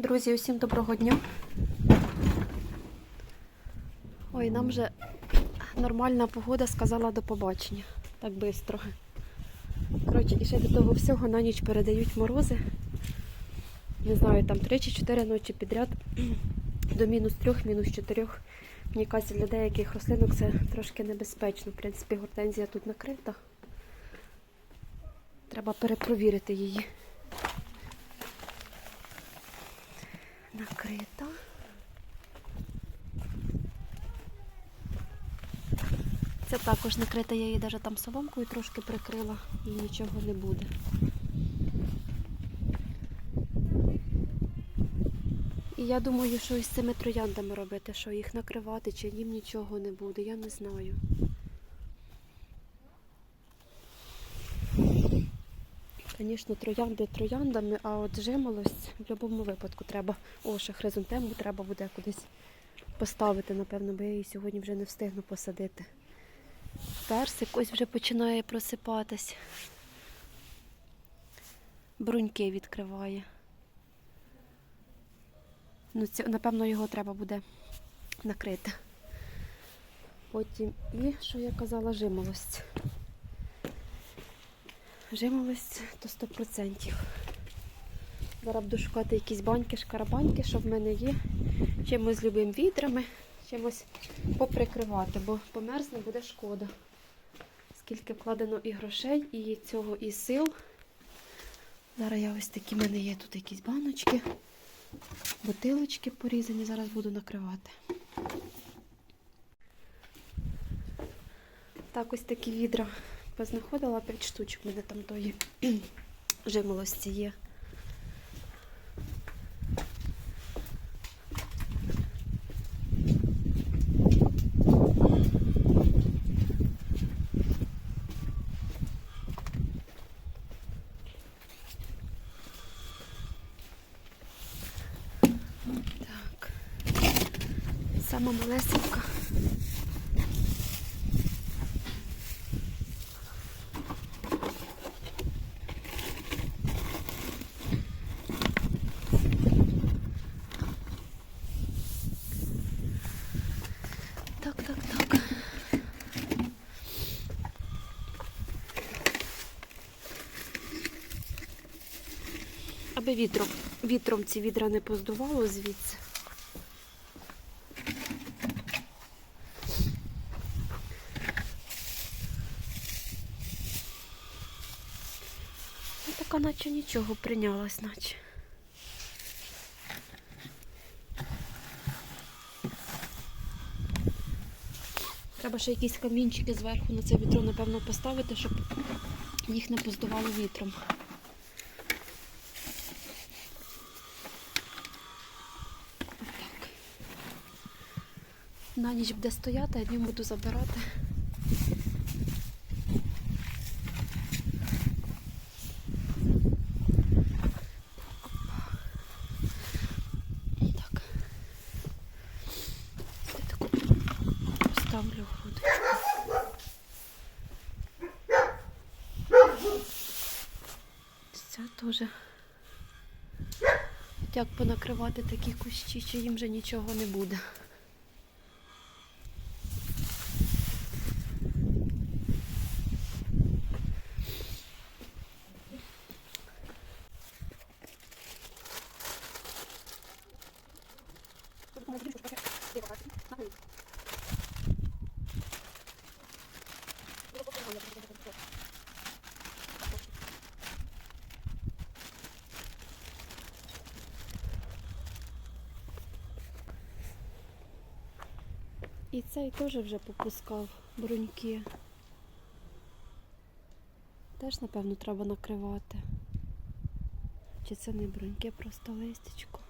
Друзі, усім доброго дня. Ой, нам вже нормальна погода сказала до побачення. Так швидко. Коротше, і ще до того всього на ніч передають морози. Не знаю, там 3 чи 4 ночі підряд до мінус 3, мінус 4. Мені кажеться, для деяких рослинок це трошки небезпечно. В принципі, гортензія тут накрита. Треба перепровірити її. Накрита. Це також накрита, я її навіть там соломкою трошки прикрила і нічого не буде. І я думаю, що із цими трояндами робити, що їх накривати, чи їм нічого не буде, я не знаю. Звісно, троянди трояндами, а от жимолость в будь-якому випадку треба. О, ще хризантему треба буде кудись поставити, напевно, бо я її сьогодні вже не встигну посадити. Персик ось вже починає просипатись. Бруньки відкриває. Ну, це, напевно, його треба буде накрити. Потім і, що я казала, жимолость. Жимолость то 100%. Зараз буду шукати якісь баньки, шкарабаньки, що в мене є. Чимось любим відрами, чимось поприкривати, бо померзне буде шкода. Скільки вкладено і грошей, і цього, і сил. Зараз я ось такі в мене є тут якісь баночки, бутилочки порізані, зараз буду накривати. Так, ось такі відра познаходила 5 штучок. Мене там тої жимолості є. Так. Сама малесенька. Так, так. Аби вітром, вітром ці відра не поздувало звідси. Наче нічого прийнялась, наче. Треба ще якісь камінчики зверху на це вітро, напевно, поставити, щоб їх не поздувало вітром. Отак. На ніч буде стояти, а днем буду забирати. Так. Я таку поставлю грудочку. Це теж. Як понакривати такі кущі, чи їм вже нічого не буде. І цей теж вже попускав бруньки. Теж, напевно, треба накривати. Чи це не бруньки, просто листечко.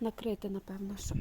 Накрити, напевно, що.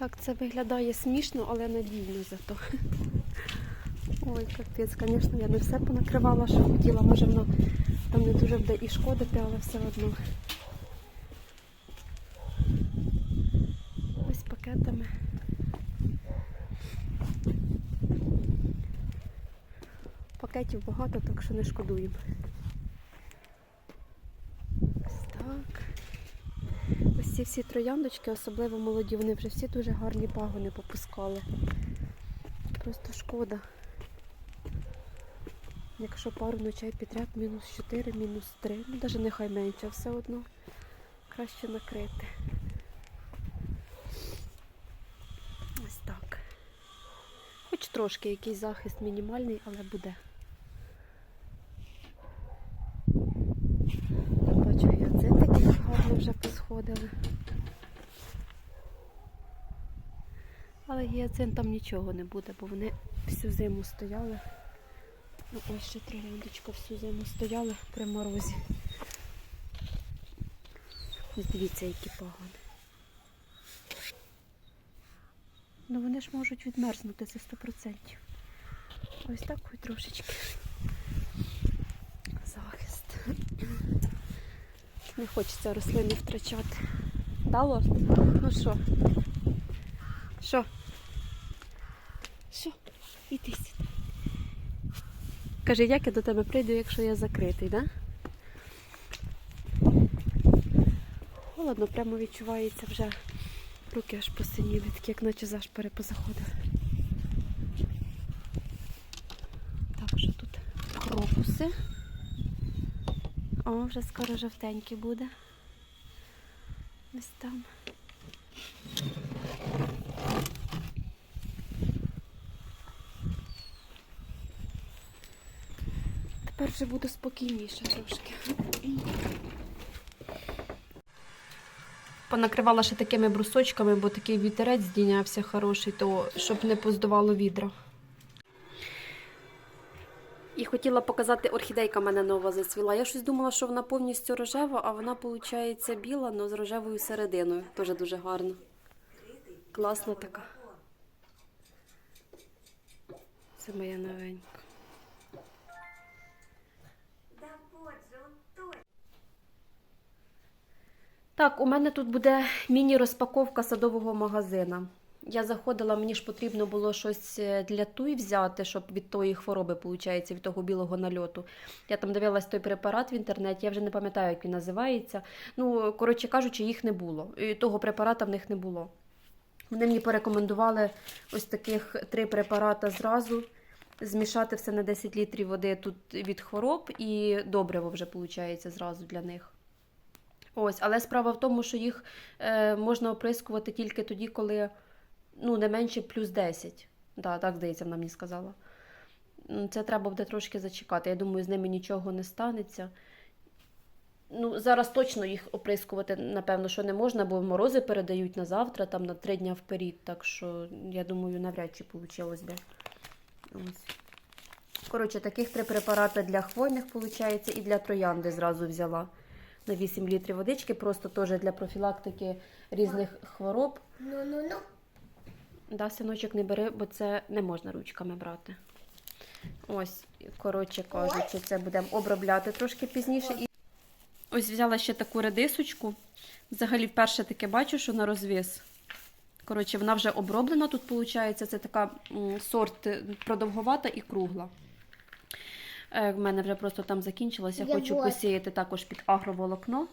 Так, це виглядає смішно, але надійно зато. Ой, капець, звісно, я не все понакривала, що хотіла. Може воно там не дуже буде і шкодити, але все одно. Ось пакетами. Пакетів багато, так що не шкодуємо. Ось так. Ось ці всі трояндочки, особливо молоді, вони вже всі дуже гарні пагони попускали. Просто шкода. Якщо пару ночей підряд мінус 4, мінус 3, ну навіть нехай менше, все одно краще накрити. Ось так. Хоч трошки якийсь захист мінімальний, але буде. Я бачу, гіацинтики як гарно вже посходили. Але гіацинтам нічого не буде, бо вони всю зиму стояли. Ну, ось ще трояндочка всю зиму стояли при морозі. Дивіться, які погани. Ну вони ж можуть відмерзнути, це 100%. Ось такий трошечки. Захист. Не хочеться рослини втрачати. Дало? Ну що? Що? Що? Іди сюди. Каже, як я до тебе прийду, якщо я закритий, да? Холодно, прямо відчувається вже. Руки аж посиніли, такі як наче зашпори позаходили. Так, що тут крокуси. О, вже скоро жовтенький буде. Ось там. Тепер вже буду спокійніше трошки. Понакривала ще такими брусочками, бо такий вітерець здійнявся хороший, то щоб не поздувало відра. І хотіла показати, орхідейка мене нова зацвіла. Я щось думала, що вона повністю рожева, а вона, виходить, біла, але з рожевою серединою. Теж дуже гарно. Класна така. Це моя новенька. Так, у мене тут буде міні-розпаковка садового магазина. Я заходила, мені ж потрібно було щось е, для туй взяти, щоб від тої хвороби, виходить, від того білого нальоту. Я там дивилась той препарат в інтернеті, я вже не пам'ятаю, як він називається. Ну, коротше кажучи, їх не було. І того препарата в них не було. Вони мені порекомендували ось таких три препарата зразу. Змішати все на 10 літрів води тут від хвороб і добриво вже виходить зразу для них. Ось, але справа в тому, що їх е, можна оприскувати тільки тоді, коли ну, не менше плюс 10. Да, так, здається, вона мені сказала. Це треба буде трошки зачекати. Я думаю, з ними нічого не станеться. Ну, зараз точно їх оприскувати, напевно, що не можна, бо морози передають на завтра, там на три дня вперед. Так що, я думаю, навряд чи вийшло би. Ось. Коротше, таких три препарати для хвойних, виходить, і для троянди зразу взяла на 8 літрів водички, просто теж для профілактики різних хвороб. Ну, ну, ну. Да, синочок не бери, бо це не можна ручками брати. Ось, коротше кажучи, це будемо обробляти трошки пізніше. І... Ось взяла ще таку редисочку. Взагалі, вперше таке бачу, що на розвіз. Коротше, вона вже оброблена тут, виходить. Це така сорт продовговата і кругла. Е, В мене вже просто там закінчилося. Я Хочу вот. посіяти також під агроволокно.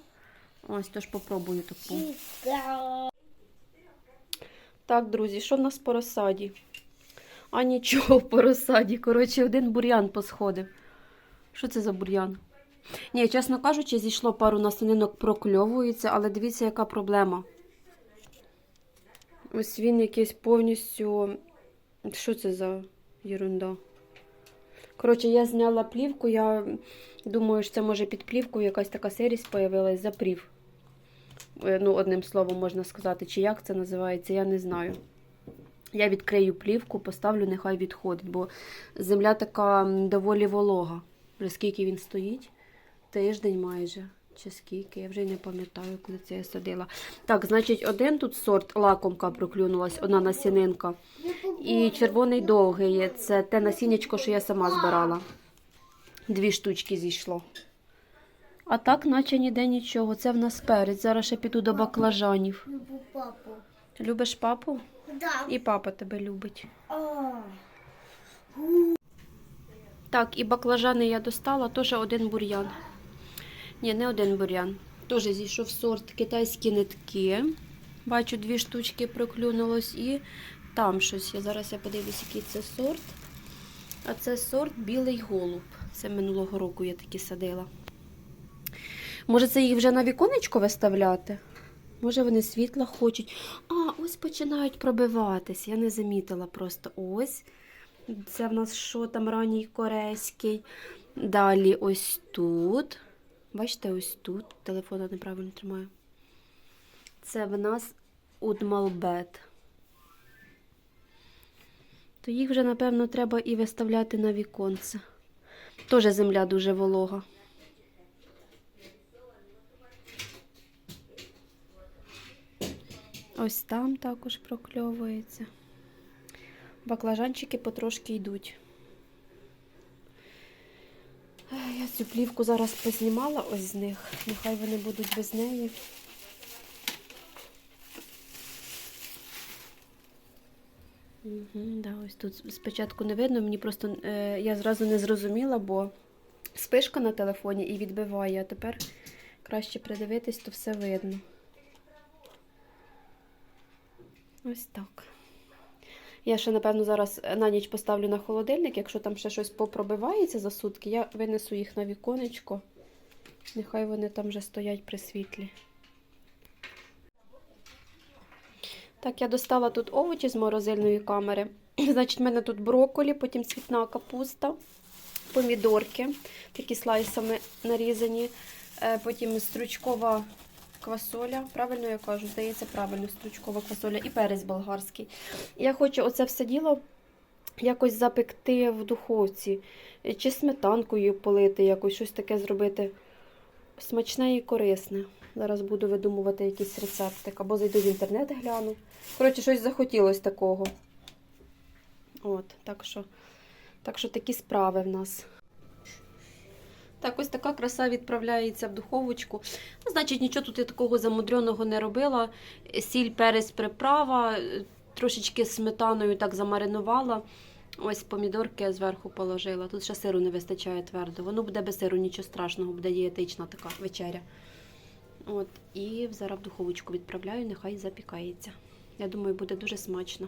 Ось, тож попробую таку. Так, друзі, що в нас по розсаді? А нічого по розсаді. Коротше, один бур'ян посходив. Що це за бур'ян? Ні, чесно кажучи, зійшло пару насінинок, прокльовується, але дивіться, яка проблема. Ось він якийсь повністю. Що це за ерунда? Коротше, я зняла плівку, я думаю, що це може під плівкою якась така серість появилась запрів. Е, Ну, одним словом можна сказати, чи як це називається, я не знаю. Я відкрию плівку, поставлю, нехай відходить, бо земля така доволі волога. Вже скільки він стоїть? Тиждень майже. Чи скільки, я вже не пам'ятаю, коли це я садила. Так, значить, один тут сорт лакомка проклюнулась, одна насінинка. І червоний довгий це те насіннячко, що я сама збирала. Дві штучки зійшло. А так, наче ніде нічого. Це в нас перець. Зараз ще піду до баклажанів. Люблю папу. Любиш папу? Да. І папа тебе любить. Так, і баклажани я достала, теж один бур'ян. Ні, не один бур'ян. Теж зійшов сорт китайські нитки. Бачу, дві штучки проклюнулось і там щось. Я зараз я подивлюсь, який це сорт. А це сорт білий голуб. Це минулого року я такі садила. Може, це їх вже на віконечко виставляти? Може, вони світла хочуть. А, ось починають пробиватись. Я не замітила просто ось. Це в нас що там ранній корейський. Далі ось тут. Бачите, ось тут. Телефон неправильно тримаю. Це в нас удмалбет. То їх вже, напевно, треба і виставляти на віконце. Теж земля дуже волога. Ось там також прокльовується. Баклажанчики потрошки йдуть. Ех, Я цю плівку зараз познімала ось з них. Нехай вони будуть без неї. Угу, да, ось тут спочатку не видно, мені просто е, я зразу не зрозуміла, бо спишка на телефоні і відбиває, а тепер краще придивитись, то все видно. Ось так. Я ще, напевно, зараз на ніч поставлю на холодильник. Якщо там ще щось попробивається за сутки, я винесу їх на віконечко. Нехай вони там вже стоять при світлі. Так, я достала тут овочі з морозильної камери. Значить, в мене тут брокколі, потім цвітна капуста, помідорки, такі слайсами нарізані. Е, Потім стручкова квасоля. Правильно я кажу, здається, правильно, стручкова квасоля і перець болгарський. Я хочу оце все діло якось запекти в духовці, чи сметанкою полити, якось щось таке зробити смачне і корисне. Зараз буду видумувати якийсь рецептик, або зайду в інтернет гляну. Коротше, щось захотілося такого. От, так що, так що такі справи в нас. Так, ось така краса відправляється в духовочку. Ну, значить, нічого тут я такого замудреного не робила. Сіль, перець, приправа, е, трошечки сметаною так замаринувала. Ось помідорки я зверху положила. Тут ще сиру не вистачає твердо. Воно буде без сиру, нічого страшного, буде дієтична така вечеря. От, і зараз в духовочку відправляю, нехай запікається. Я думаю, буде дуже смачно.